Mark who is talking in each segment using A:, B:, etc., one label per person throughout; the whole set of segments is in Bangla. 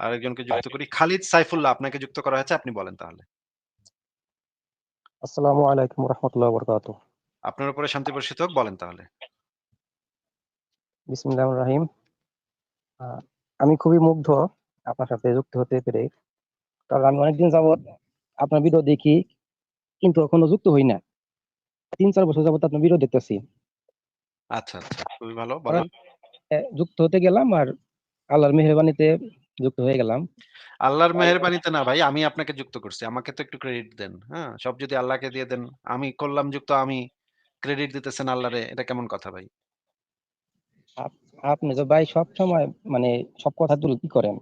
A: আরেকজনকে যুক্ত করি। খালিদ সাইফুল্লাহ আপনাকে যুক্ত করা হয়েছে। আপনি বলেন তাহলে।
B: আসসালামু আলাইকুম রহমতুল্লাহ বরকাত
A: আপনার উপরে শান্তি বর্ষিত হোক বলেন তাহলে।
B: বিসমিল্লাহ রাহিম আমি খুবই মুগ্ধ আপনার সাথে যুক্ত হতে পেরে কারণ আমি অনেকদিন যাবৎ আপনার ভিডিও দেখি কিন্তু এখনও যুক্ত হই না তিন চার বছর যাবৎ আপনার ভিডিও দেখতেছি
A: আচ্ছা, আচ্ছা। খুবই ভালো
B: যুক্ত হতে গেলাম আর আল্লাহর মেহেরবানিতে যুক্ত হয়ে গেলাম।
A: আল্লাহর মেহেরবানিতে না ভাই আমি আপনাকে যুক্ত করছি। আমাকে তো একটু ক্রেডিট দেন। হ্যাঁ? সব যদি আল্লাহকে দিয়ে দেন, আমি করলাম যুক্ত আমি ক্রেডিট দিতেছেন আল্লাহরে। এটা কেমন কথা ভাই?
B: আপনি তো ভাই সবসময় মানে সব কথা তুলে কি করেন?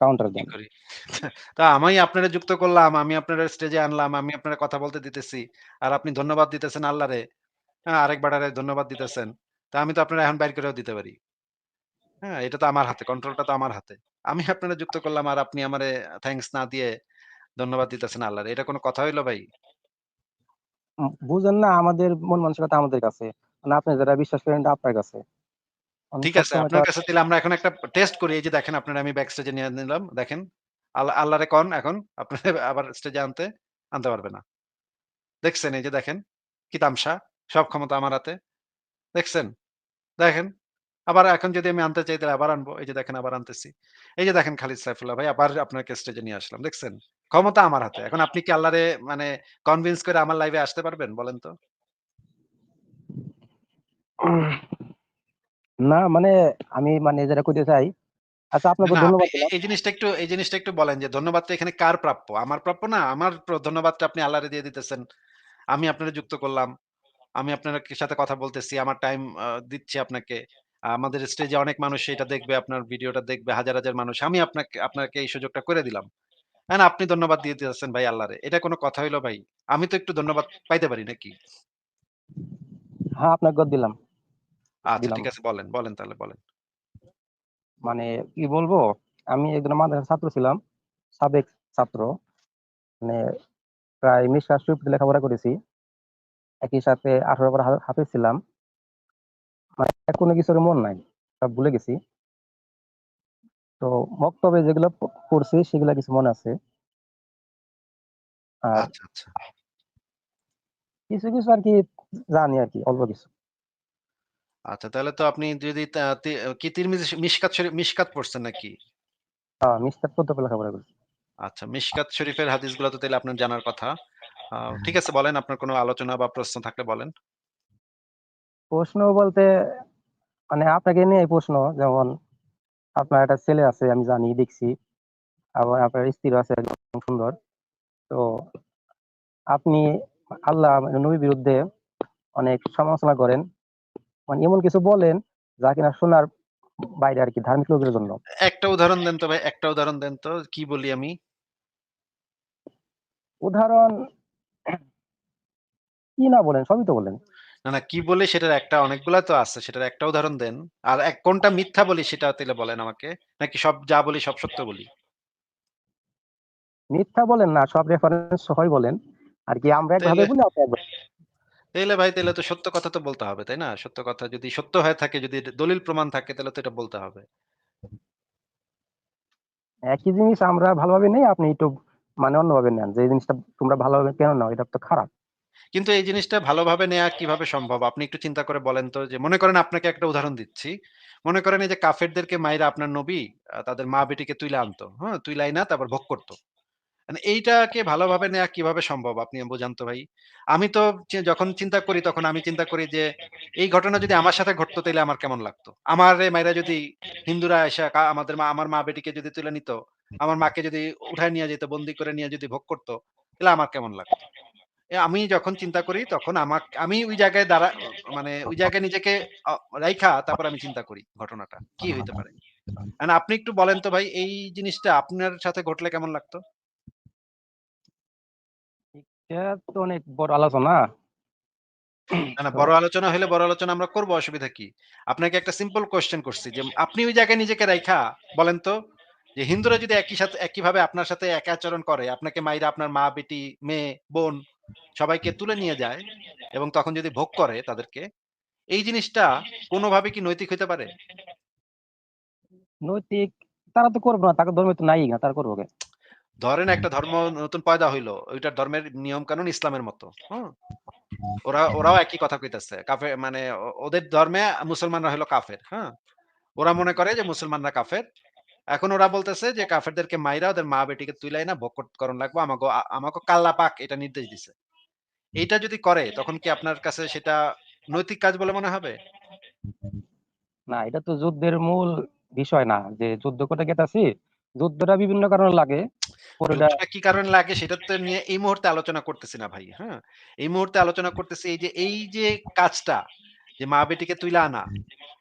B: কাউন্টার দেন।
A: করি? তা আমি আপনারে যুক্ত করলাম, আমি আপনারে স্টেজে আনলাম, আমি আপনারে কথা বলতে দিতেছি। আর আপনি ধন্যবাদ দিতেছেন আল্লাহরে। হ্যাঁ, আরেক বেড়ারে ধন্যবাদ দিতেছেন। তা আমি তো আপনারে এখন বাইর করেও দিতে পারি। হ্যাঁ, এটা তো আমার হাতে। কন্ট্রোলটা তো আমার হাতে। আমি আপনারে যুক্ত করলাম আর আপনি আমারে থ্যাংকস না দিয়ে ধন্যবাদ দিতেছেন আল্লাহরে। এটা কোনো কথা হইল ভাই?
B: বুঝেন না আমাদের মন মানসিকতা আমাদের কাছে। মানে আপনি যেটা বিশ্বাস করেন এটা আপনার কাছে।
A: ঠিক আছে। আপনার কাছে তাইলে আমরা এখন একটা টেস্ট করি। এই যে দেখেন আপনারে আমি ব্যাক স্টেজে নিয়ে নিলাম। দেখেন। আল্লাহ আল্লাহরে কন এখন আপনারে আবার স্টেজে আনতে, আনতে পারবে না। দেখছেন এই যে দেখেন। কি তামসা? সব ক্ষমতা আমার হাতে। দেখছেন? দেখেন। আবার এখন যদি আমি আনতে চাই তাহলে আবার আনব। এই যে দেখেন আবার আনতেছি। এই যে দেখেন খালিদ সাইফুল্লাহ ভাই আবার আপনাকে স্টেজে নিয়ে আসলাম। দেখছেন? ক্ষমতা আমার হাতে। এখন আপনি কি আল্লাহরে মানে কনভিন্স করে আমার লাইভে আসতে পারবেন বলেন তো?
B: না মানে আমি মানে যেটা কইতে চাই আচ্ছা আপনাকে ধন্যবাদ
A: এই জিনিসটা একটু এই জিনিসটা একটু বলেন যে ধন্যবাদটা এখানে কার প্রাপ্য? আমার প্রাপ্য না? আমার ধন্যবাদটা আপনি আল্লাহরে দিয়ে দিতেছেন। আমি আপনারে যুক্ত করলাম। আমি আপনার সাথে কথা বলতেছি। আমার টাইম দিচ্ছি আপনাকে। আমাদের স্টেজে অনেক মানুষ এটা দেখবে, আপনার ভিডিওটা দেখবে হাজার, হাজার মানুষ। আমি আপনাকে আপনাকে এই সুযোগটা করে দিলাম। এখন আপনি ধন্যবাদ দিয়ে দিতেছেন ভাই আল্লাহরে। এটা কোনো কথা হইল ভাই? আমি তো একটু ধন্যবাদ পাইতে পারি নাকি?
B: হ্যাঁ, আপনাকে দিলাম।
A: আচ্ছা ঠিক আছে বলেন, বলেন তাহলে বলেন।
B: মানে কি বলব? আমি একজন মাদ্রাসার ছাত্র ছিলাম। সাবেক ছাত্র। মানে প্রায় শরীফ লেখাপড়া করেছি। একই সাথে ১৮ বার হাফেজ ছিলাম। মানে কোনো কিছুর মন নাই। সব ভুলে গেছি। তো মক্তবে যেগুলো পড়ছি সেগুলা কিছু মনে আছে। আর
A: আচ্ছা, আচ্ছা।
B: কিছু, কিছু আরকি জানি আরকি অল্প কিছু।
A: আচ্ছা তাহলে তো আপনি যদি কি তিরমিজি মিশকাত মিশকাত পড়ছেন নাকি?
B: হ্যাঁ, মিশকাত পর্যন্ত লেখাপড়া করেছি।
A: আচ্ছা মিশকাত শরীফের হাদিসগুলো তো তাহলে আপনার জানার কথা। ঠিক আছে বলেন আপনার কোনো আলোচনা বা প্রশ্ন থাকলে বলেন।
B: প্রশ্ন বলতে মানে আপনাকে নিয়ে প্রশ্ন যেমন আপনার একটা ছেলে আছে আমি জানি দেখছি। আবার আপনার স্ত্রী আছে একদম সুন্দর। তো আপনি আল্লাহ মানে নবীর বিরুদ্ধে অনেক সমালোচনা করেন। মানে এমন কিছু বলেন যা কিনা শোনার বাইরে আর কি ধার্মিক লোকের জন্য।
A: একটা উদাহরণ দেন তো ভাই, একটা উদাহরণ দেন তো কি বলি আমি?
B: উদাহরণ কি না বলেন সবই তো বলেন।
A: না, না কি বলে সেটার একটা অনেকগুলা তো আছে। সেটার একটা উদাহরণ দেন। আর এক কোনটা মিথ্যা বলি সেটা তাইলে বলেন আমাকে। নাকি সব যা বলি সব সত্য বলি?
B: মিথ্যা বলেন না, সব রেফারেন্স সহই বলেন। আরকি আমরা একভাবে বলি আপনি
A: ভাই তাইলে তো সত্য কথা তো বলতে হবে, তাই না? সত্য কথা যদি সত্য হয়ে থাকে, যদি দলিল প্রমাণ থাকে তাহলে তো এটা বলতে হবে।
B: একই জিনিস আমরা ভালোভাবে নেই, আপনি একটু মানে অন্যভাবে নেন। যে জিনিসটা তোমরা ভালোভাবে কেন নাও? এটা তো খারাপ।
A: কিন্তু এই জিনিসটা ভালোভাবে নেয়া কীভাবে সম্ভব? আপনি একটু চিন্তা করে বলেন তো যে মনে করেন আপনাকে একটা উদাহরণ দিচ্ছি। মনে করেন এই যে কাফেরদেরকে মাইরা আপনার নবী তাদের মা-বেটিকে তুইলা আনতো। হ্যাঁ? তুইলা আইনা তারপর ভোগ করত। মানে এইটাকে ভালোভাবে নেয়া কীভাবে সম্ভব? আপনি বুঝান তো ভাই। আমি তো যখন চিন্তা করি তখন আমি চিন্তা করি যে এই ঘটনা যদি আমার সাথে ঘটতো তাহলে আমার কেমন লাগতো? আমারে মায়েরা যদি হিন্দুরা কা আমাদের মা আমার মা-বেটিকে যদি তুলে নিত, আমার মাকে যদি উঠায় নিয়ে যেত, বন্দি করে নিয়ে যদি ভোগ করতো তাহলে আমার কেমন লাগতো? আমি যখন চিন্তা করি তখন আমাক আমি ওই জায়গায় দাঁড়া মানে ওই জায়গায় নিজেকে রাইখা তারপর আমি চিন্তা করি ঘটনাটা। কি হইতে পারে? আপনি একটু বলেন তো ভাই এই জিনিসটা আপনার সাথে ঘটলে কেমন লাগতো?
B: তো অনেক বড় আলোচনা।
A: না, না বড় আলোচনা হইলে বড় আলোচনা আমরা করব অসুবিধা কি? আপনাকে একটা সিম্পল কোয়েশ্চেন করছি যে আপনি ওই জায়গায় নিজেকে রাইখা বলেন তো যে হিন্দুরা যদি একই সাথে একইভাবে আপনার সাথে একই আচরণ করে, আপনাকে মাইরা আপনার মা, বেটি, মেয়ে, বোন সবাইকে তুলে নিয়ে যায় এবং তখন যদি ভোগ করে তাদেরকে, এই জিনিসটা কোনভাবে কি নৈতিক হইতে পারে?
B: নৈতিক তারা তো করবে না তাকে ধর্মে তো নাই না তারা করব
A: ধরেন একটা ধর্ম নতুন পয়দা হইল। ওইটার ধর্মের নিয়ম কানুন ইসলামের মতো। হুম? ওরা ওরাও একই কথা কইতেছে। কাফে মানে ওদের ধর্মে মুসলমানরা হলো কাফের। হ্যাঁ? ওরা মনে করে যে মুসলমানরা কাফের। এখন ওরা বলতেছে যে কাফেরদেরকে মাইরা ওদের মা-বেটিকে তুইলাই না ভোগ কর করণ লাগবো। আমাগো আ আমাগো আল্লাহ পাক এটা নির্দেশ দিছে। এইটা যদি করে তখন কি আপনার কাছে সেটা নৈতিক কাজ বলে মনে হবে?
B: না এটা তো যুদ্ধের মূল বিষয় না যে যুদ্ধ করতে গেতাছি যুদ্ধটা বিভিন্ন কারণে লাগে
A: কি কারণে লাগে সেটা তো নিয়ে এই মুহূর্তে আলোচনা করতেছি না ভাই। হ্যাঁ? এই মুহূর্তে আলোচনা করতেছি এই যে এই যে কাজটা যে মা-বেটিকে তুইলা আনা,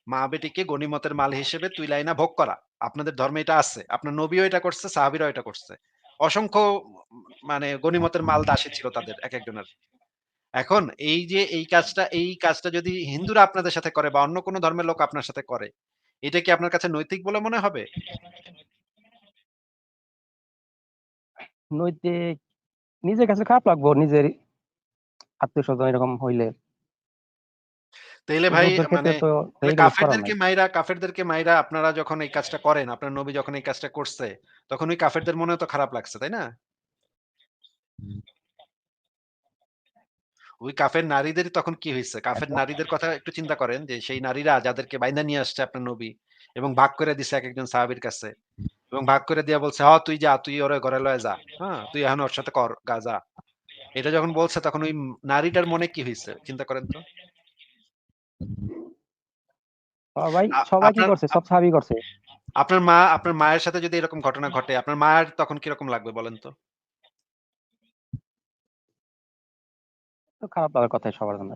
A: মা-বেটিকে গনিমতের মাল হিসেবে তুইলা আইনা ভোগ করা। আপনাদের ধর্মে এটা আছে। আপনার নবীও এটা করছে, সাহাবীরাও এটা করছে। অসংখ্য মানে গনিমতের মাল দাসী ছিল তাদের একেকজনের। এখন এই যে এই কাজটা এই কাজটা যদি হিন্দুরা আপনাদের সাথে করে বা অন্য কোন ধর্মের লোক আপনার সাথে করে, এটা কি আপনার কাছে নৈতিক বলে মনে হবে?
B: নৈতিক নিজের কাছে খারাপ লাগবো নিজের আত্মীয় স্বজন এরকম হইলে।
A: তাইলে ভাই মানে
B: করার
A: কাফেরদেরকে মাইরা কাফেরদেরকে মাইরা আপনারা যখন এই কাজটা করেন, আপনার নবী যখন এই কাজটা করছে, তখন ওই কাফেরদের মনেও তো খারাপ লাগছে, তাই না? ওই কাফের নারীদেরই তখন কি হইছে? কাফের নারীদের কথা একটু চিন্তা করেন যে সেই নারীরা যাদেরকে বাইন্ধা নিয়ে আসছে আপনার নবী এবং ভাগ করে দিছে এক একজন সাহাবীর কাছে এবং ভাগ করে দিয়া বলছে, "হ তুই যা, তুই ওরে ঘরে লয়ে যা। হ্যাঁ? তুই এখন ওর সাথে কর গা যা।" এটা যখন বলছে তখন ওই নারীটার মনে কি হয়েছে চিন্তা করেন তো।
B: সবাই সবাই কি
A: আপনার
B: করছে? সব সাহাবী করছে।
A: আপনার মা আপনার মায়ের সাথে যদি এরকম ঘটনা ঘটে, আপনার মায়ের তখন কীরকম লাগবে বলেন তো?
B: তো খারাপ লাগার কথাই সবার জন্য।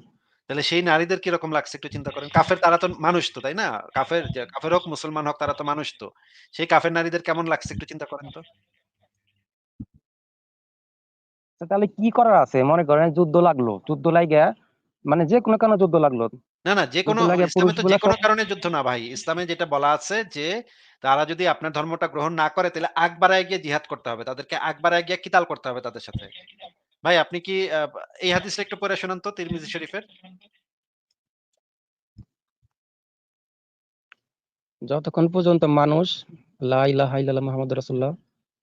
A: তাহলে সেই নারীদের কীরকম লাগছে একটু চিন্তা করেন। কাফের তারা তো মানুষ তো, তাই না? কাফের কাফের হোক, মুসলমান হোক তারা তো মানুষ তো। সেই কাফের নারীদের কেমন লাগছে একটু চিন্তা করেন তো।
B: তাহলে কি করার আছে? মনে করেন যুদ্ধ লাগল। যুদ্ধ লাইগা মানে যে কোনো কারণে যুদ্ধ লাগল।
A: না, না
B: যুদ্ধ লাগা
A: ইসলামে তো যেকোনো
B: সব
A: কারণে যুদ্ধ না ভাই। ইসলামে যেটা বলা আছে যে, তারা যদি আপনার ধর্মটা গ্রহণ না করে তাহলে আগ বাড়ায় গিয়ে জিহাদ করতে হবে। তাদেরকে আগ বাড়ায় গিয়ে কিতাল করতে হবে তাদের সাথে। ভাই আপনি কি এই হাদিসটা একটু পড়ে শোনান তো তিরমিজি শরীফের।
B: যতক্ষণ পর্যন্ত মানুষ লা ইলাহা ইল্লাল্লাহ মুহাম্মাদুর রাসূলুল্লাহ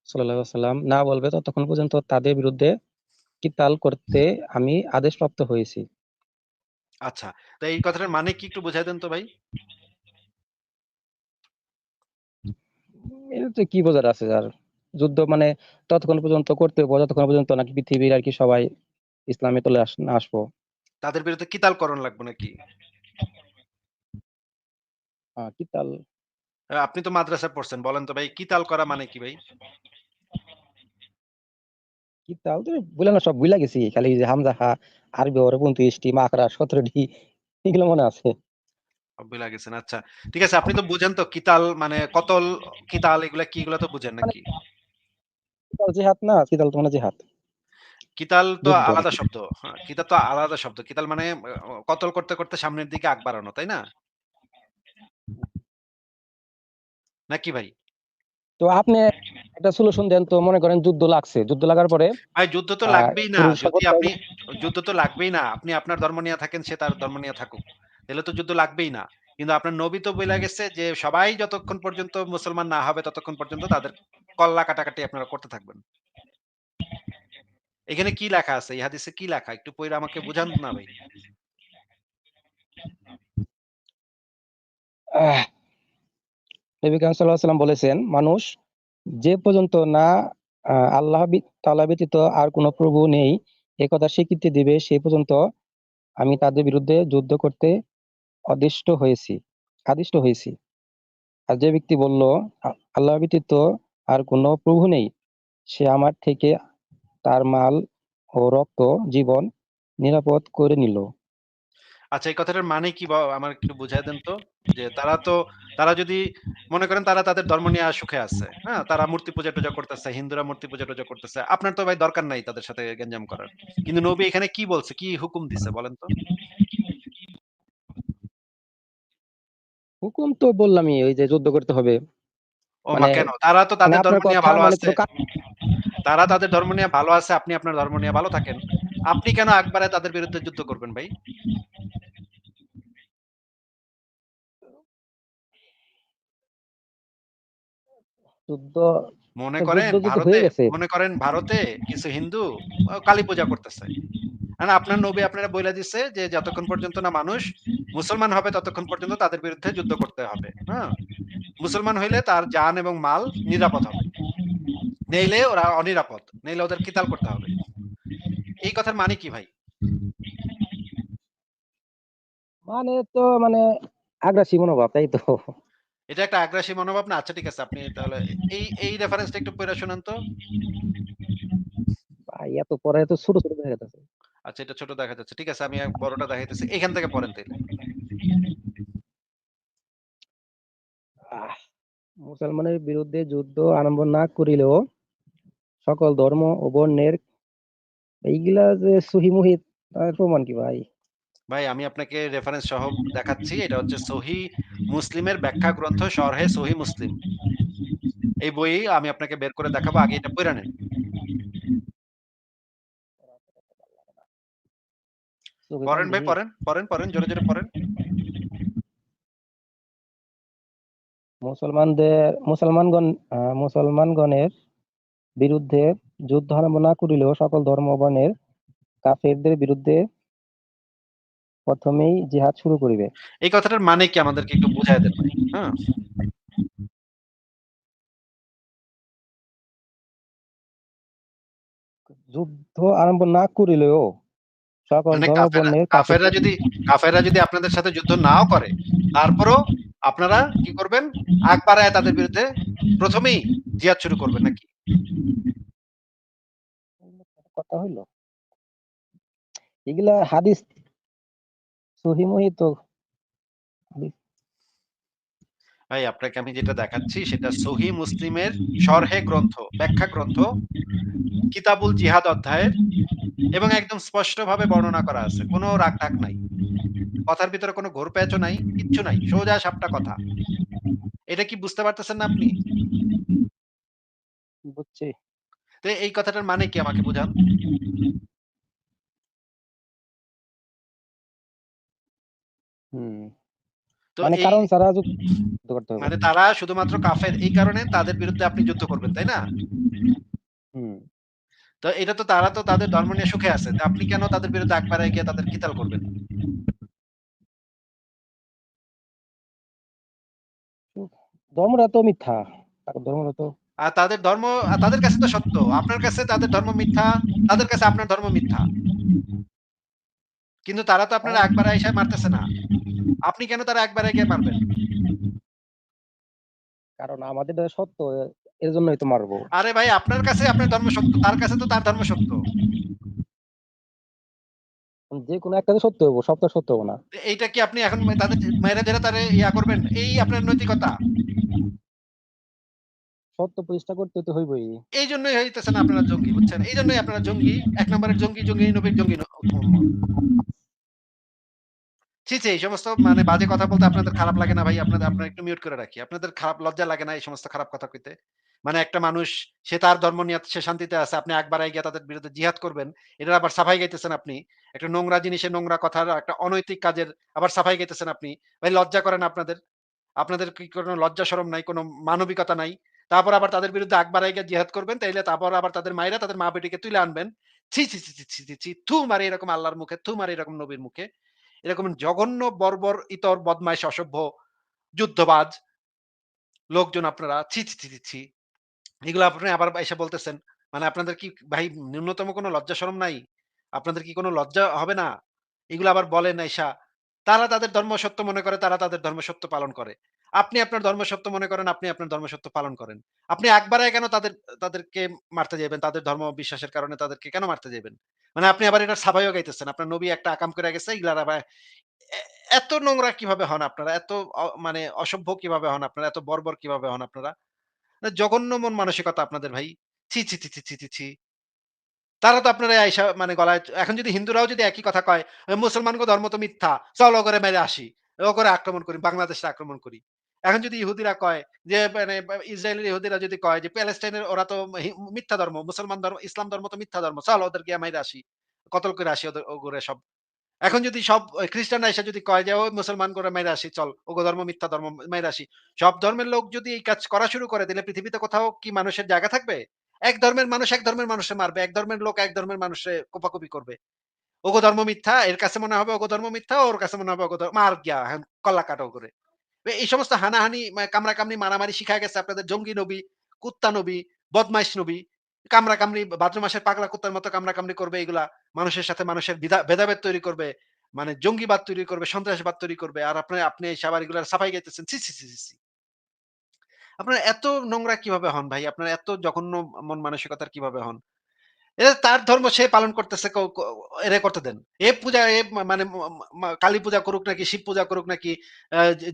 B: সাল্লাল্লাহু আলাইহি ওয়াসাল্লাম না বলবে ততক্ষণ পর্যন্ত তাদের বিরুদ্ধে কিতাল করতে আমি আদেশপ্রাপ্ত হয়েছি।
A: আচ্ছা। তো এই কথাটার মানে কি একটু বুঝায় দেন তো ভাই?
B: এটাতে কি বোঝার আছে আর? যুদ্ধ মানে ততক্ষণ পর্যন্ত করতে হবে যতক্ষণ পর্যন্ত নাকি পৃথিবীর আরকি সবাই ইসলামে চলে আস না আসব।
A: তাদের বিরুদ্ধে কিতাল করণ লাগবে নাকি?
B: কিতাল
A: আপনি তো মাদ্রাসায় পড়ছেন। বলেন তো ভাই কিতাল করা মানে কি ভাই?
B: কিতাল তো বইলা না সব ভুইলা গেছি। খালি যে হামজা, হা, আরবি ওরে ২৯ টি, মাকড়া ১৭ টি এগুলো মনে আছে।
A: ভুইলা গেছেন। আচ্ছা। ঠিক আছে আপনি তো বুঝেন তো কিতাল মানে কতল, কিতাল এগুলা কি এগুলা তো বুঝেন নাকি?
B: কিতাল জিহাদ না? কিতাল তো মানে জিহাদ।
A: কিতাল তো আলাদা শব্দ। হ্যাঁ, কিতাল তো আলাদা শব্দ। কিতাল মানে কতল করতে, করতে সামনের দিকে আগ বাড়ানো, তাই না? নাকি ভাই?
B: তো আপনি একটা সলিউশন দেন তো মনে করেন যুদ্ধ লাগছে। যুদ্ধ লাগার পরে
A: ভাই যুদ্ধ তো লাগবেই না। যদি আপনি যুদ্ধ তো লাগবেই না। আপনি আপনার ধর্ম নিয়ে থাকেন, সে তার ধর্ম নিয়ে থাকুক। তাহলে তো যুদ্ধ লাগবেই না। কিন্তু আপনার নবী তো বইলা গেছে যে সবাই যতক্ষণ পর্যন্ত মুসলমান না হবে ততক্ষণ পর্যন্ত তাদের কল্লা কাটাকাটি আপনারা করতে থাকবেন। এখানে কি লেখা আছে? এই হাদিসে কি লেখা? একটু পইড়া আমাকে বুঝান না ভাই।
B: নবী ওয়াসাল্লাম বলেছেন, মানুষ যে পর্যন্ত না আল্লাহ বি তাআলা ব্যতীত আর কোন প্রভু নেই এ কথা স্বীকৃতি দিবে সেই পর্যন্ত আমি তাদের বিরুদ্ধে যুদ্ধ করতে অদিষ্ট হয়েছি আদিষ্ট হয়েছি। আর যে ব্যক্তি বলল আল্লাহ ব্যতীত আর কোন প্রভু নেই, সে আমার থেকে তার মাল ও রক্ত, জীবন নিরাপদ করে নিল।
A: আচ্ছা এই কথাটার মানে কি বা আমার একটু বুঝায় দেন তো? যে তারা তো তারা যদি মনে করেন তারা তাদের ধর্ম নিয়ে সুখে আছে। হ্যাঁ? তারা মূর্তি পূজা-টুজা করতেছে, হিন্দুরা মূর্তি পূজা-টুজা করতেছে। আপনার তো ভাই দরকার নাই তাদের সাথে গ্যাঞ্জাম করার। কিন্তু নবী এখানে কি বলছে? কি হুকুম দিছে বলেন তো?
B: হুকুম তো বললামই ওই যে যুদ্ধ করতে হবে।
A: ও
B: মানে
A: কেন? তারা তো
B: মানে
A: তাদের ধর্ম নিয়ে ভালো
B: মানে
A: আছে। তারা তাদের ধর্ম নিয়ে ভালো আছে, আপনি আপনার ধর্ম নিয়ে ভালো থাকেন। আপনি কেন বাড়ায় তাদের বিরুদ্ধে যুদ্ধ করবেন ভাই?
B: যুদ্ধ
A: মনে করেন ভারতে মনে করেন ভারতে কিছু হিন্দু কালী পূজা করতেছে। আপনার নবী আপনারা বইলা দিচ্ছে যে যতক্ষণ পর্যন্ত না মানুষ মুসলমান হবে ততক্ষণ পর্যন্ত তাদের বিরুদ্ধে যুদ্ধ করতে হবে। হ্যাঁ? মুসলমান হইলে তার জান এবং মাল নিরাপদ হবে। নেইলে ওরা অনিরাপদ। নেইলে ওদের কিতাল করতে হবে। এই কথার মানে কি ভাই?
B: মানে তো মানে আগ্রাসী মনোভাব, তাই তো?
A: এটা একটা আগ্রাসী মনোভাব না? আচ্ছা ঠিক আছে। আপনি তাহলে এই, এই রেফারেন্সটা একটু পইড়া শোনান তো।
B: ভাই এত পড়ায় তো ছোট, ছোট দেখা যাইতেছে।
A: আচ্ছা এটা ছোট দেখা যাচ্ছে। ঠিক আছে আমি বড়টা দেখাইতেছি। এখান থেকে পড়েন তাইলে।
B: আহ মুসলমানের বিরুদ্ধে যুদ্ধ আরম্ভ না করিলেও সকল ধর্ম ও বর্ণের এইগুলা যে সহি মুহিত তার প্রমাণ কি ভাই?
A: ভাই আমি আপনাকে রেফারেন্স সহ দেখাচ্ছি। এটা হচ্ছে সহিহ মুসলিমের ব্যাখ্যা গ্রন্থ শরহে সহিহ মুসলিম। এই বই আমি আপনাকে বের করে দেখাবো। আগে এটা পইড়া নেন। পড়েন ভাই। পড়েন, পড়েন, পড়েন। জোরে, জোরে পড়েন।
B: মুসলমানদের মুসলমানগণ মুসলমানগণের বিরুদ্ধে যুদ্ধ আরম্ভ না করিলেও সকল ধর্ম ও বর্ণের কাফেরদের বিরুদ্ধে প্রথমেই জিহাদ শুরু করিবে।
A: এই কথাটার মানে কি আমাদেরকে একটু বুঝায় দেন হ্যাঁ?
B: যুদ্ধ আরম্ভ না করিলেও সকল
A: মানে কাফেররা
B: বর্ণের
A: কাফেররা যদি কাফেররা যদি আপনাদের সাথে যুদ্ধ নাও করে, তারপরেও আপনারা কি করবেন? আগ বাড়ায় তাদের বিরুদ্ধে ১ম এই জিহাদ শুরু করবেন নাকি?
B: কথা হইল। এগুলা হাদিস সহি মহিত
A: ভাই আপনাকে আমি যেটা দেখাচ্ছি সেটা সহিহ মুসলিমের শরহে গ্রন্থ, ব্যাখ্যা গ্রন্থ কিতাবুল জিহাদ অধ্যায়ের এবং একদম স্পষ্টভাবে বর্ণনা করা আছে। কোনো রাগ-ঢাক নাই। কথার ভিতরে কোনো ঘোর-পেঁচও নাই, কিচ্ছু নাই। সোজা সাপটা কথা। এটা কি বুঝতে পারতেছেন না আপনি?
B: বুঝছি।
A: তো এই কথাটার মানে কি আমাকে বুঝান? তো
B: মানে কারণ ছাড়া যুদ্ধ করতে হবে।
A: মানে তারা শুধুমাত্র কাফের। এই কারণে তাদের বিরুদ্ধে আপনি যুদ্ধ করবেন, তাই না? তো এটা তো তারা তো তাদের ধর্ম নিয়ে সুখে আছে। আপনি কেন তাদের বিরুদ্ধে আগ বাড়ায় গিয়ে তাদের কিতাল করবেন?
B: ধর্মটা তো মিথ্যা। ধর্মটা তো
A: আর তাদের ধর্ম তাদের কাছে তো সত্য। আপনার কাছে তাদের ধর্ম মিথ্যা, তাদের কাছে আপনার ধর্ম মিথ্যা। কিন্তু তারা তো আপনারা একবার এসে মারতেছে না। আপনি কেন তারা একবার গিয়ে মারবেন?
B: কারণ আমাদেরটা সত্য এর জন্যই তো মারবো।
A: আরে ভাই আপনার কাছে আপনার ধর্ম সত্য, তার কাছে তো তার ধর্ম সত্য।
B: যেকোনো একটা তো সত্য হইব, সবটা সত্য হব না।
A: এইটা কি আপনি এখন তাদের মাইরা ধইরা তারে ইয়া করবেন? এই আপনার নৈতিকতা।
B: সত্য প্রতিষ্ঠা করতে তো হইবই।
A: এইজন্যই হইতেছেন আপনারা জঙ্গি, বুঝছেন? এইজন্যই আপনারা জঙ্গি। ১ নম্বরের জঙ্গি, জঙ্গি নবীর জঙ্গি ছি এই সমস্ত মানে বাজে কথা বলতে আপনাদের খারাপ লাগে না ভাই? আপনাদের আপনারা একটু মিউট করে রাখি। আপনাদের খারাপ লজ্জা লাগে না এই সমস্ত খারাপ কথা কইতে? মানে একটা মানুষ সে তার ধর্ম নিয়ে সে শান্তিতে আছে। আপনি একবার গিয়ে তাদের বিরুদ্ধে জিহাদ করবেন। এটার আবার সাফাই গাইতেছেন আপনি। একটা নোংরা জিনিসের নোংরা কথার একটা অনৈতিক কাজের আবার সাফাই গাইতেছেন আপনি। ভাই লজ্জা করেন আপনাদের? আপনাদের কি কোনো লজ্জা শরম নাই? কোনো মানবিকতা নাই? তারপর আবার তাদের বিরুদ্ধে বাড়ায় গিয়ে জিহাদ করবেন। তাইলে তারপর আবার তাদের মাইরা তাদের মা-বেটিকে তুইলা আনবেন। ছি, ছি, ছি, ছি, ছি, ছি। থু মারে এরকম আল্লাহর মুখে, থু মারে এরকম নবীর মুখে। এরকম জঘন্য বর্বর, ইতর, বদমাইশ, অসভ্য, যুদ্ধবাজ লোকজন আপনারা। ছি, ছি, ছি, ছি। এগুলো আপনি আবার এসে বলতেছেন। মানে আপনাদের কি ভাই ন্যূনতম কোনো লজ্জা শরম নাই? আপনাদের কি কোনো লজ্জা হবে না? এগুলো আবার বলেন আইসা। তারা তাদের ধর্ম সত্য মনে করে, তারা তাদের ধর্ম সত্য পালন করে। আপনি আপনার ধর্ম সত্য মনে করেন, আপনি আপনার ধর্ম সত্য পালন করেন। আপনি বাড়ায় কেন তাদের তাদেরকে মারতে যাইবেন? তাদের ধর্ম বিশ্বাসের কারণে তাদেরকে কেন মারতে যাইবেন? মানে আপনি আবার এটার সাফাইও গাইতেছেন। আপনার নবী একটা আকাম করে গেছে, এগুলার আবার এত নোংরা কীভাবে হন আপনারা? এত মানে অসভ্য কীভাবে হন আপনারা? এত বর্বর কীভাবে হন আপনারা? জঘন্য মন মানসিকতা আপনাদের ভাই। ছি, ছি, ছি, ছি, ছি, ছি। তারা তো আপনারা আইসা মানে গলায় এখন যদি হিন্দুরাও যদি একই কথা কয়, "এ মুসলমানগো ধর্ম তো মিথ্যা। চল ওগরে মেরে আসি। ওগরে আক্রমণ করি, বাংলাদেশে আক্রমণ করি।" এখন যদি ইহুদিরা কয় যে মানে ইসরায়েলের ইহুদিরা যদি কয় যে, "প্যালেস্টাইনের ওরা তো মিথ্যা ধর্ম। মুসলমান ধর্ম ইসলাম ধর্ম তো মিথ্যা ধর্ম। চল ওদের গিয়ে মাইরা আসি। কতল করে আসি ওদের ওগরে সব।" এখন যদি সব খ্রিস্টান আইসা যদি কয় যে, "ওই মুসলমান করে মাইরা আসি চল। ওগো ধর্ম মিথ্যা ধর্ম মাইরা আসি।" সব ধর্মের লোক যদি এই কাজ করা শুরু করে তাহলে পৃথিবীতে কোথাও কি মানুষের জায়গা থাকবে? এক ধর্মের মানুষ এক ধর্মের মানুষে মারবে। এক ধর্মের লোক এক ধর্মের মানুষে কোপাকুপি করবে। ওগো ধর্ম মিথ্যা, এর কাছে মনে হবে ওগো ধর্ম মিথ্যা, ওর কাছে মনে হবে ওগো মার গিয়া এখন কল্লা কাটো করে। এই সমস্ত হানাহানি মা কামড়াকামড়ি মারামারি শিখায় গেছে আপনাদের জঙ্গি নবী, কুত্তা নবী, বদমাইশ নবী। কামড়াকামড়ি ভাদ্র মাসের পাগলা কুত্তার মতো কামড়াকামড়ি করবে এগুলা। মানুষের সাথে মানুষের ভেদাভেদ তৈরি করবে। মানে জঙ্গিবাদ তৈরি করবে, সন্ত্রাসবাদ তৈরি করবে। আর আপনি আপনি এসে আবার এগুলার সাফাই গাইতেছেন। ছি, ছি, ছি, ছি। আপনারা এত নোংরা কীভাবে হন ভাই? আপনারা এত জঘন্য মন মানসিকতার কীভাবে হন? তার ধর্ম সে পালন করতেছে এরে করতে দেন। এ পূজা এ মানে কালী পূজা করুক নাকি, শিব পূজা করুক নাকি,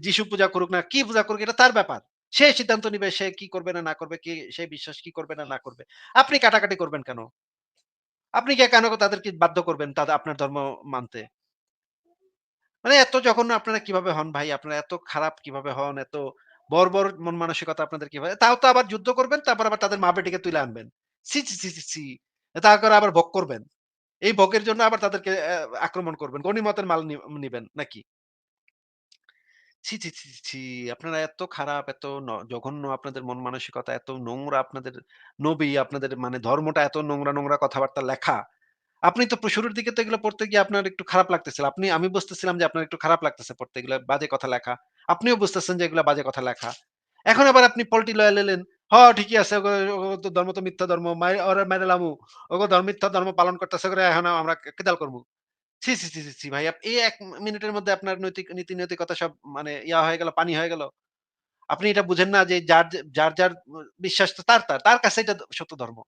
A: যিশু পূজা করুক না, কি পূজা করুক এটা তার ব্যাপার। সে সিদ্ধান্ত নিবে সে কি করবে না, না করবে, কি সে বিশ্বাস কি করবে না, না করবে। আপনি কাটাকাটি করবেন কেন? আপনি কে কেন তাদেরকে বাধ্য করবেন তাদের আপনার ধর্ম মানতে? মানে এত জঘন্য আপনারা কীভাবে হন ভাই? আপনারা এত খারাপ কীভাবে হন? এত বর্বর মন মানসিকতা আপনাদের কীভাবে? তাও তো আবার যুদ্ধ করবেন, তারপর আবার তাদের মা-বেটিকে তুইলা আনবেন। সি ছি, ছি, ছি, তারপরে আবার ভোগ করবেন। এই ভোগের জন্য আবার তাদেরকে আক্রমণ করবেন। গনিমতের মাল নিবেন নাকি? ছি, ছি, ছি, ছি! আপনারা এত খারাপ, এত জঘন্য আপনাদের মন মানসিকতা, এত নোংরা আপনাদের নবী, আপনাদের মানে ধর্মটা এত নোংরা, নোংরা কথাবার্তা লেখা। আপনি তো শুরুর দিকে তো এগুলো পড়তে গিয়ে আপনার একটু খারাপ লাগতেছিল। আপনি আমি বুঝতেছিলাম যে আপনার একটু খারাপ লাগতেছে পড়তে এগুলা বাজে কথা লেখা। আপনিও বুঝতেছেন যে এগুলা বাজে কথা লেখা। এখন আবার আপনি পল্টি লয়া লইলেন। হ ঠিকই আছে ধর্ম তো মিথ্যা ধর্ম। মাই ওরে লামু। ওগো ধর্ম মিথ্যা ধর্ম পালন করতেছে করে এখন আমরা কেদাল করমু। ছি, ছি, ছি, ছি, ভাই এই ১ মিনিটের মধ্যে আপনার নৈতিক নীতি নৈতিকতা সব মানে ইয়া হয়ে গেল, পানি হয়ে গেল। আপনি এটা বুঝেন না যে যার, যার, যার বিশ্বাস তো তার, তার। তার কাছে এটা সত্য ধর্ম।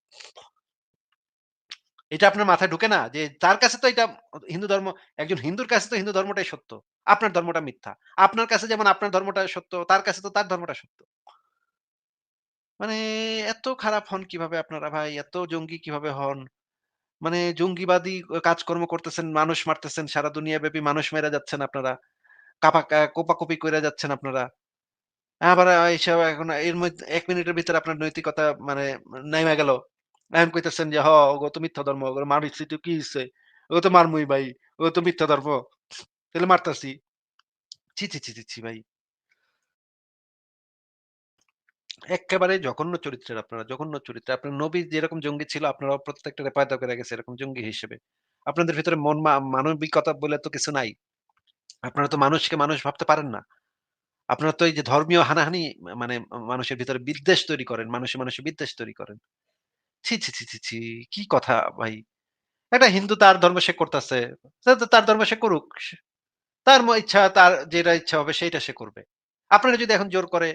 A: এটা আপনার মাথায় ঢুকে না? যে তার কাছে তো এটা হিন্দু ধর্ম একজন হিন্দুর কাছে তো হিন্দু ধর্মটাই সত্য। আপনার ধর্মটা মিথ্যা। আপনার কাছে যেমন আপনার ধর্মটা সত্য, তার কাছে তো তার ধর্মটা সত্য। মানে এত খারাপ হন কীভাবে আপনারা ভাই? এত জঙ্গি কীভাবে হন? মানে জঙ্গিবাদী কাজকর্ম করতেছেন, মানুষ মারতেছেন, সারা দুনিয়াব্যাপী মানুষ মাইরা যাচ্ছেন আপনারা। কাপা কোপাকুপি কইরা যাচ্ছেন আপনারা। আবার আইসা এখন এর মধ্যে ১ মিনিটের ভিতরে আপনার নৈতিকতা মানে নাইমা গেল। এখন কইতেছেন যে, "হ ওগো তো মিথ্যা ধর্ম। ওগুলো মারিছি তো কি হইছে? ওগো তো মারমুই ভাই। ওগো তো মিথ্যা ধর্ম। তাইলে মারতাছি।" ছি, ছি, ছি, ছি ভাই। এক্কেবারে জঘন্য চরিত্রের আপনারা, জঘন্য চরিত্রের। আপনার নবী যেরকম জঙ্গি ছিল আপনারাও প্রত্যেকটারে পয়দা করে গেছে এরকম জঙ্গি হিসেবে। আপনাদের ভিতরে মন মানবিকতা বলে তো কিছু নাই। আপনারা তো মানুষকে মানুষ ভাবতে পারেন না। আপনারা তো এই যে ধর্মীয় হানাহানি মানে মানুষের ভিতরে বিদ্বেষ তৈরি করেন। মানুষে, মানুষে বিদ্বেষ তৈরি করেন। ছি, ছি, ছি, ছি, ছি! কি কথা ভাই? একটা হিন্দু তার ধর্ম সে করতেছে। তার ধর্ম সে করুক। তার ইচ্ছা তার যেটা ইচ্ছা হবে সেইটা সে করবে। আপনারা যদি এখন জোর করে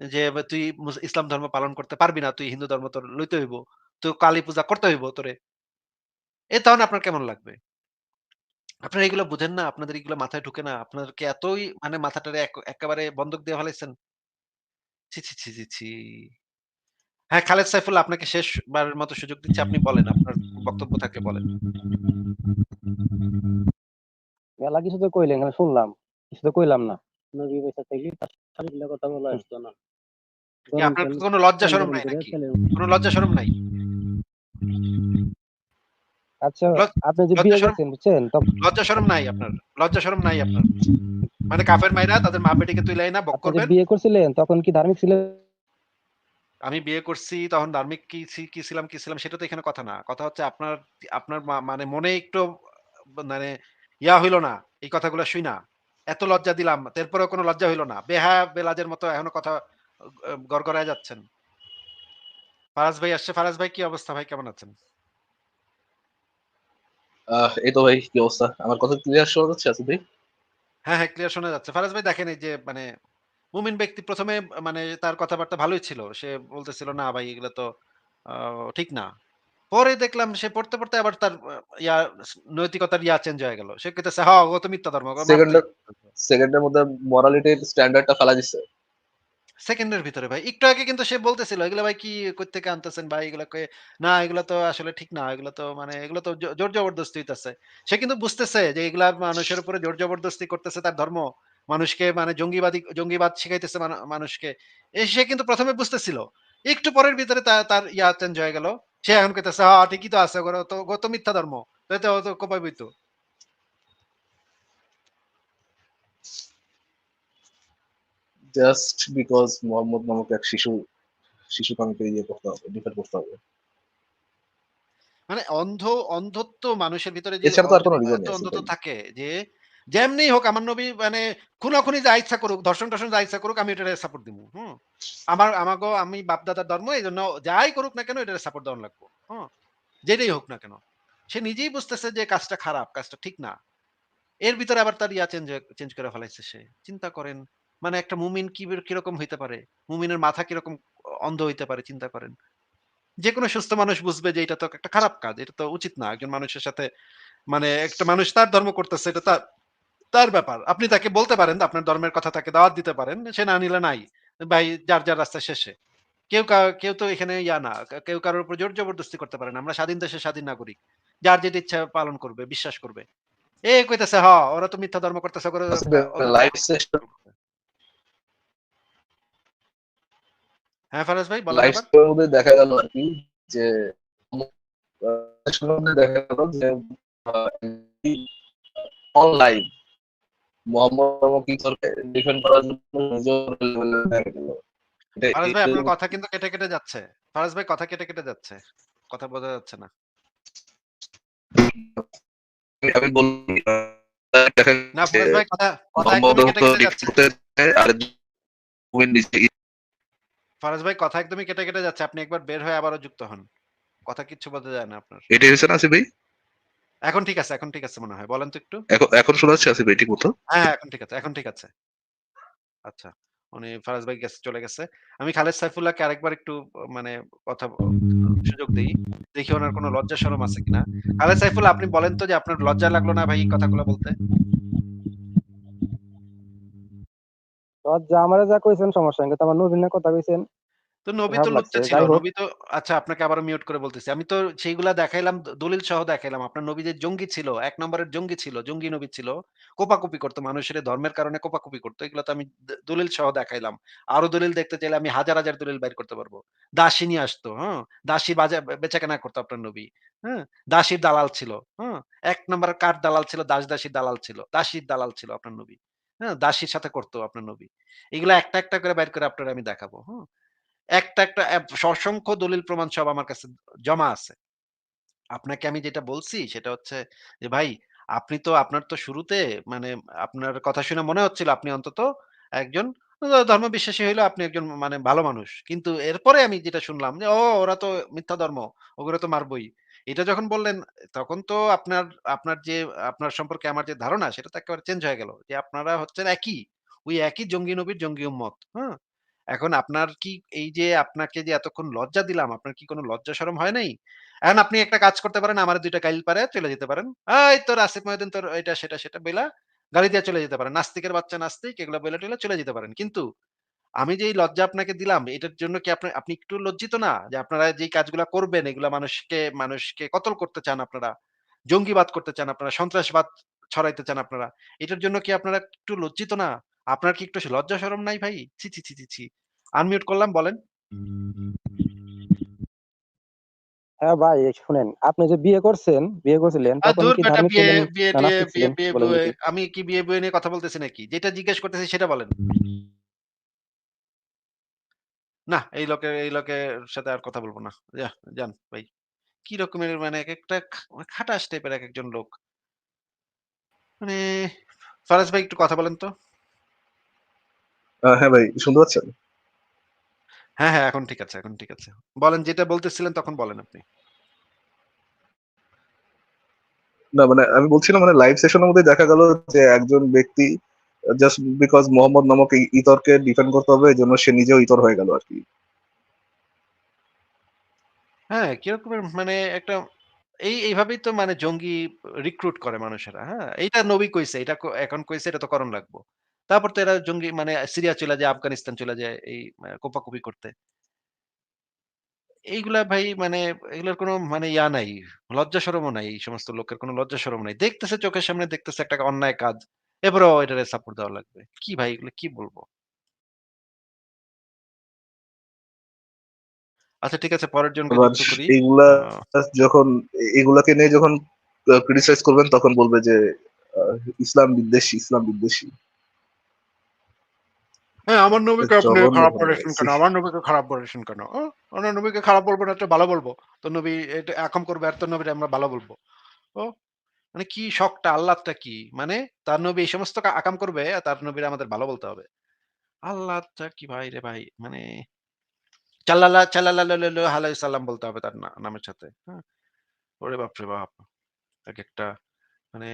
A: যে তুই ইসলাম ধর্ম পালন করতে পারবি না, তুই হিন্দু ধর্ম তোর লইতে হইব। তো কালী পূজা করতে হইব তোরে। এ তখন আপনার কেমন লাগবে? আপনারা এগুলো বুঝেন না? আপনাদের এগুলো মাথায় ঢুকে না? আপনার কি এতই মানে মাথাটারে একেবারে বন্ধক দিয়ে ফেলাইছেন? ছি, ছি, ছি, ছি, ছি! হ্যাঁ, খালেদ সাইফুল আপনাকে শেষবারের মতো সুযোগ দিচ্ছি। আপনি বলেন। আপনার বক্তব্য থাকলে বলেন।
B: কিছু তো কইলেন, শুনলাম। কিছু তো কইলাম না।
C: নবী বেঁচে থাকলে তার কথা বলা আসতো না।
A: কি
C: গরম
A: আপনার
C: তেল
A: লজ্জা শরম নাই নাকি?
C: তেলে
A: লজ্জা শরম নাই?
B: আচ্ছা, আপনি যে বিয়ে
A: শরম
B: বুঝছেন?
A: লজ্জা শরম নাই আপনার। লজ্জা শরম নাই আপনার। মানে কাফের মাইরা তাদের মা-বেটিকে তুইলা আইনা ভোগ করবেন।
B: বিয়ে করছিলেন তখন কি ধার্মিক ছিলেন?
A: আমি বিয়ে করছি তখন ধার্মিক কি কি ছিলাম, কি ছিলাম সেটা তো এখানে কথা না। কথা হচ্ছে আপনার আপনার মানে মনে একটু মানে ইয়া হইল না এই কথাগুলো শুই না এত লজ্জা দিলাম। এরপরেও কোনো লজ্জা হইল না। বেহা বেলাজের মতো এখনও কথা গড়গড়ায় যাচ্ছেন। ফারাজ ভাই আসছে। ফারাজ ভাই কি অবস্থা ভাই কেমন আছেন?
D: এই তো ভাই কি অবস্থা? আমার কথা ক্লিয়ার শোনা যাচ্ছে আসিফ ভাই?
A: হ্যাঁ, হ্যাঁ ক্লিয়ার শোনা যাচ্ছে। ফারাজ ভাই দেখেন এই যে মানে মুমিন ব্যক্তি ১ম এ মানে তার কথাবার্তা ভালোই ছিল। সে বলতেছিল, "না ভাই এগুলো তো ঠিক না।" পরে দেখলাম সে পড়তে, পড়তে আবার তার ইয়া নৈতিকতার ইয়া চেঞ্জ হয়ে গেল। সে কইতেছে, "হ্যাঁ, ও তো মিথ্যা ধর্ম।
D: সেকেন্ডের
A: হবে।"
D: সেকেন্ডের মধ্যে মোরালিটির স্ট্যান্ডার্ডটা ফেলা দিছে।
A: সেকেন্ডের ভিতরে ভাই। একটু আগে কিন্তু সে বলতেছিল, "এগুলা ভাই কি কইত্থেকে আনতেছেন ভাই? এগুলাকে না এগুলা তো আসলে ঠিক না। এগুলা তো মানে এগুলো তো জোর জবরদস্তি হইতাছে।" সে কিন্তু বুঝতেছে যে এগুলা মানুষের উপরে জোর জবরদস্তি করতেছে তার ধর্ম। মানুষকে মানে জঙ্গিবাদী জঙ্গিবাদ শিখাইতেছে মানুষকে। সে কিন্তু প্রথমে বুঝতেছিল। একটু পরের ভিতরে তার ইয়া চেঞ্জ হয়ে গেল। সে এখন কইতেছে, "হ্যাঁ, ঠিকই তো আছে। ওরা তো ও মিথ্যা ধর্ম। তো ও তো কোপাইবই তো।"
D: জাস্ট বিকজ মোহাম্মদ নামক এক শিশু শিশুকে আমাকে ইয়ে করতে হবে ডিফেন্ড করতে হবে।
A: মানে অন্ধ অন্ধত্ব মানুষের ভিতরে যে অন্ধত্ব থাকে যে যেমনি হোক আমার নবী মানে খুনাখুনি যা ইচ্ছা করুক যা ইচ্ছা করুক আমি এটা সাপোর্ট দিব হুম। আমার আমাকে আমি বাপ দাদার ধর্ম এই জন্য যাই করুক না কেন এটা সাপোর্ট দেওয়ার লাগবো যেটাই হোক না কেন। সে নিজেই বুঝতেছে যে কাজটা খারাপ কাজটা ঠিক না। এর ভিতরে আবার তার ইয়া চেঞ্জ চেঞ্জ করে ফেলাইছে সে। চিন্তা করেন মানে একটা মুমিন কি কীরকম হইতে পারে? মুমিনের মাথা কীরকম অন্ধ হইতে পারে চিন্তা করেন। যে কোনো সুস্থ মানুষ বুঝবে যে এটা তো একটা খারাপ কাজ এটা তো উচিত না। একজন মানুষের সাথে মানে একটা মানুষ তার ধর্ম করতেছে এটা তার তার ব্যাপার। আপনি তাকে বলতে পারেন আপনার ধর্মের কথা তাকে দাওয়াত দিতে পারেন সে না নিলে নাই। ভাই যার যার রাস্তা শেষে কেউ কেউ তো এখানে ইয়া না কেউ কারোর উপর জোর জবরদস্তি করতে পারে না। আমরা স্বাধীন দেশে স্বাধীন নাগরিক। যার যেটা ইচ্ছা পালন করবে বিশ্বাস করবে। এ কইতেছে হ ওরা তো মিথ্যা ধর্ম করতেছে ওরা- ওরা-
D: লাইভ সেশন
A: হ্যাঁ ফারাজ ভাই আবার।
D: মধ্যে দেখা গেল আর কি যে মধ্যে দেখা গেল যে অনলাইন মোহাম্মদ নামক ইসরকে ডিফেন্ড করার জন্য নিজের
A: ফারাজ ভাই আপনার কথা কিন্তু কেটে কেটে যাচ্ছে। ফারাজ ভাই কথা কেটে কেটে যাচ্ছে। কথা বোঝা যাচ্ছে না।
D: আমি- আমি বলি
A: না ফারাজ ভাই কথা কথা কেটে কেটে যাচ্ছে।
D: আর নিজে
A: ফারাজ ভাই কথা একদমই কেটে কেটে যাচ্ছে। আপনি একবার বের হয়ে আবারও যুক্ত হন। কথা কিচ্ছু বলতে যায় না আপনার।
D: এটা হয়েছে না আসিফ ভাই?
A: এখন ঠিক আছে এখন ঠিক আছে মনে হয়। বলেন তো একটু।
D: এখন এখন শোনা যাচ্ছে আসিফ ভাই ঠিক মতো?
A: হ্যাঁ হ্যাঁ, এখন ঠিক আছে এখন ঠিক আছে। আচ্ছা উনি ফারাজ ভাই গেছে চলে গেছে। আমি খালেদ সাইফুল্লাহকে আরেকবার একটু মানে কথা সুযোগ দিই। দেখি ওনার কোনো লজ্জা শরম আছে কিনা। খালেদ সাইফুল্লাহ আপনি বলেন তো যে আপনার লজ্জা লাগল না ভাই কথাগুলো বলতে?
B: লজ্জা আমারে যা কইছেন সমস্যা নাই কিন্তু আমার নবীনের কথা কইছেন।
A: তো নবী তো লুচ্চা ছিল নবী তো আচ্ছা আপনাকে আবার মিউট করে বলতেছি। আমি তো সেইগুলা দেখাইলাম দলিল সহ দেখাইলাম। আপনার নবী যে জঙ্গি ছিল এক নম্বরের জঙ্গি ছিল জঙ্গি নবী ছিল কোপাকুপি করতো মানুষের ধর্মের কারণে কোপাকুপি করতো। এগুলো তো আমি দলিল সহ দেখাইলাম। আরও দলিল দেখতে চাইলে আমি হাজার হাজার দলিল বাইর করতে পারব। দাসী নিয়ে আসতো হ্যাঁ? দাসী বাজার বেচা কেনা করতো আপনার নবী হ্যাঁ? দাসীর দালাল ছিল হ্যাঁ? এক নম্বর কাঠ দালাল ছিল? দাস দাসীর দালাল ছিল দাসীর দালাল ছিল আপনার নবী। হ্যাঁ দাসীর সাথে করতো আপনার নবী। এগুলো একটা একটা করে বাইর করে আপনার আমি দেখাবো হ্যাঁ একটা একটা অসংখ্য দলিল প্রমাণ সব আমার কাছে জমা আছে। আপনাকে আমি যেটা বলছি সেটা হচ্ছে যে, ভাই, আপনি তো, আপনার তো শুরুতে মানে আপনার কথা শুনে মনে হচ্ছিল আপনি অন্তত একজন ধর্ম বিশ্বাসী হইল আপনি একজন মানে ভালো মানুষ। কিন্তু এরপরে আমি যেটা শুনলাম যে, ও, ওরা তো মিথ্যা ধর্ম, ওগুলো তো মারবই। এটা যখন বললেন, তখন তো আপনার আপনার যে, আপনার সম্পর্কে আমার যে ধারণা, সেটা তো একেবারে চেঞ্জ হয়ে গেল। যে আপনারা হচ্ছেন একই, ওই একই জঙ্গি নবীর জঙ্গি উম্মত হ্যাঁ? এখন আপনার কি এই যে, আপনাকে যে এতক্ষণ লজ্জা দিলাম, আপনার কি কোনো লজ্জা শরম হয় নাই? এখন আপনি একটা কাজ করতে পারেন, আমার দুইটা গাইল পারে, চলে যেতে পারেন। এই তোর আসিফ মহিউদ্দিন, তোর এটা, সেটা সেটা বইলা গাড়ি দিয়ে চলে যেতে পারেন। নাস্তিকের বাচ্চা নাস্তিক, এগুলো বইলা টইলা চলে যেতে পারেন। কিন্তু আমি যে এই লজ্জা আপনাকে দিলাম এটার জন্য কি আপনি আপনি একটু লজ্জিত না? যে আপনারা যেই কাজগুলা করবেন এগুলা মানুষকে মানুষকে কতল করতে চান আপনারা? জঙ্গিবাদ করতে চান আপনারা? সন্ত্রাসবাদ ছড়াইতে চান আপনারা? এটার জন্য কি আপনারা একটু লজ্জিত না? আপনার কি একটু লজ্জা শরম নাই ভাই? ছি ছি ছি ছি ছি। আনমিউট করলাম বলেন।
B: হ্যাঁ ভাই শুনেন আপনি যে বিয়ে করছেন বিয়ে করছিলেন।
A: আমি কি বিয়ে বয়ে নিয়ে কথা বলতেছি নাকি? যেটা জিজ্ঞেস করতেছি সেটা বলেন। না এই লোকের এই লোকের সাথে আর কথা বলব না। যা যান ভাই। কি রকমের মানে এক একটা খা- খাটাস টাইপের এক একজন লোক। মানে ফারাজ ভাই একটু কথা বলেন তো।
D: হ্যাঁ ভাই শুনতে পাচ্ছেন?
A: হ্যাঁ হ্যাঁ এখন ঠিক আছে এখন ঠিক আছে। বলেন যেটা বলতেছিলেন তখন বলেন আপনি।
D: না মানে আমি বলছিলাম মানে লাইভ সেশনের মধ্যে দেখা গেল যে একজন ব্যক্তি জাস্ট বিকজ মোহাম্মদ নামক ইতরকে ডিফেন্ড করতে হবে এই জন্য সে নিজেও ইতর হয়ে গেল আর কি
A: হ্যাঁ কিরকমের মানে একটা এই এইভাবেই তো মানে জঙ্গি রিক্রুট করে মানুষেরা হ্যাঁ? এইটা নবী কইছে এটা এখন কইছে এটা তো করণ লাগবো। তারপর তো এরা জঙ্গি মানে সিরিয়া চলে যায় আফগানিস্তান চলে যায় এই আহ, কোপাকুপি করতে। এইগুলা ভাই মানে এগুলোর কোনো মানে ইয়া নাই লজ্জা শরমও নাই এই সমস্ত লোকের কোনো লজ্জা শরম নাই। দেখতেছে চোখের সামনে দেখতেছে একটা অন্যায় কাজ। এবারেও এটারে সাপোর্ট দেওয়া লাগবে কি ভাই এগুলো কি বলব আচ্ছা ঠিক আছে পরের
D: এইগুলা
A: আহ,
D: যখন এগুলাকে নিয়ে যখন ক্রিটিসাইজ করবেন তখন বলবে যে ইসলাম বিদ্বেষী ইসলাম বিদ্বেষী
A: হ্যাঁ, আমার নবীকে আপনি খারাপ বলেছেন কেন? আমার নবীকে খারাপ বলেছেন কেন? ও আমার নবীকে খারাপ বলব না, একটু ভালো বলব। তো নবী এটা আকাম করবে আর তোর নবীরে আমরা ভালো বলব। ও মানে কি শখটা, আল্লাহটা কি? মানে তার নবী এই সমস্ত আকাম করবে আর তার নবীরা আমাদের ভালো বলতে হবে। আল্লাহটা কি ভাই রে ভাই! মানে চাল্লাল্লাহ চাল্লাল্লাহু আলাইহি সাল্লাম বলতে হবে তার নামের সাথে। হ্যাঁ? ওরে বাপরে বাপ! একেকটা মানে